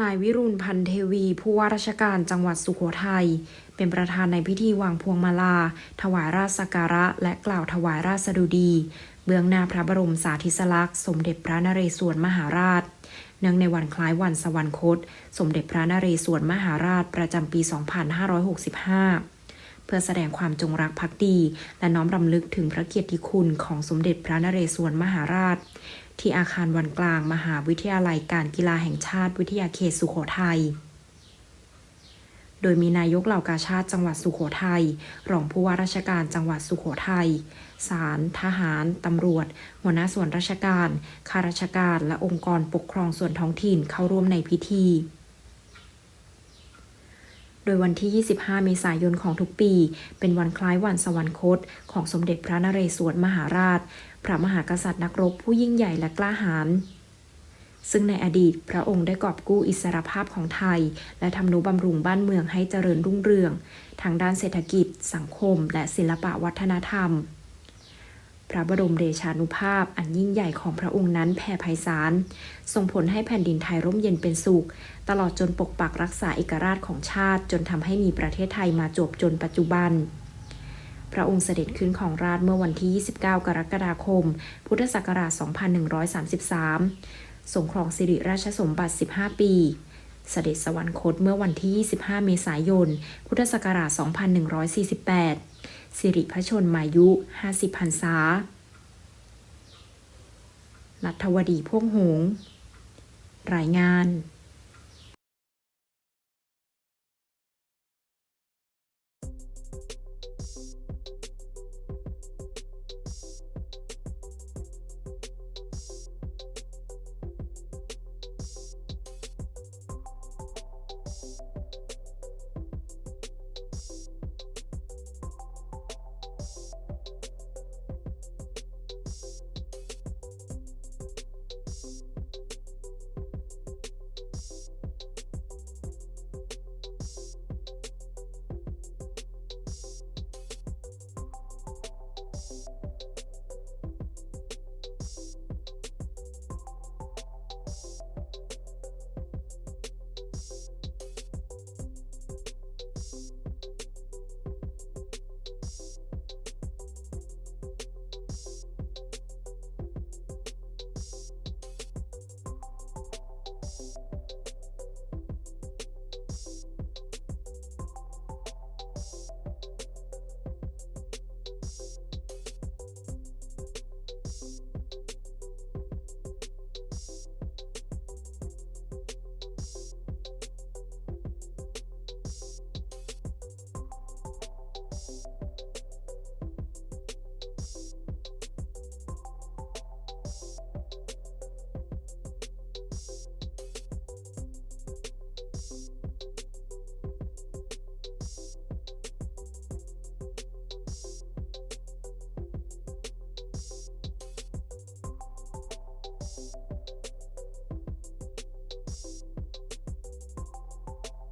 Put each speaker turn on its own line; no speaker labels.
นายวิรุณพันเทวี ผู้ว่าราชการจังหวัดสุโขทัย เป็นประธานในพิธีวางพวงมาลา ถวายราชสักการะ และกล่าวถวายราชสดุดี เบื้องหน้าพระบรมสาธิสลักษณ์ สมเด็จพระนเรศวรมหาราช เนื่องในวันคล้ายวันสวรรคต สมเด็จพระนเรศวรมหาราชประจำปี 2565 พื่อแสดงความจงรักภักดี และน้อมรำลึกถึงพระเกียรติคุณของสมเด็จพระนเรศวรมหาราช ที่อาคารวันกลางมหาวิทยาลัยการกีฬาแห่งชาติวิทยาเขตสุโขทัยโดยมีนายกเหล่ากาชาติจังหวัดสุโขทัย รองผู้ว่าราชการจังหวัดสุโขทัย ศาล ทหาร ตำรวจ หัวหน้าส่วนราชการ ข้าราชการ และองค์กรปกครองส่วนท้องถิ่นเข้าร่วมในพิธี โดยวันที่ 25 เมษายนของทุกปี เป็นวันคล้ายวันสวรรคต ของสมเด็จพระนเรศวรมหาราช พระมหากษัตริย์นักรบผู้ยิ่งใหญ่และกล้าหาญซึ่งในอดีตพระองค์ได้กอบกู้อิสรภาพของไทย และทำนุบำรุงบ้านเมืองให้เจริญรุ่งเรือง ทางด้านเศรษฐกิจ สังคม และศิลปะวัฒนธรรม พระบรมเดชานุภาพอันยิ่งใหญ่ของพระองค์นั้นแผ่ไพศาล ส่งผลให้แผ่นดินไทยร่มเย็นเป็นสุข ตลอดจนปกปักรักษาเอกราชของชาติ จนทำให้มีประเทศไทยมาจบจนปัจจุบัน พระองค์เสด็จขึ้นของราชเมื่อวันที่ 29 กรกฎาคม พุทธศักราช 2133ทรงครองสิริราชสมบัติ 15 ปีเสด็จสวรรคตเมื่อวันที่ 25 เมษายน พุทธศักราช 2148 สิริพระชนมายุ 50พรรษารัฐวดีพ่วงหงส์รายงาน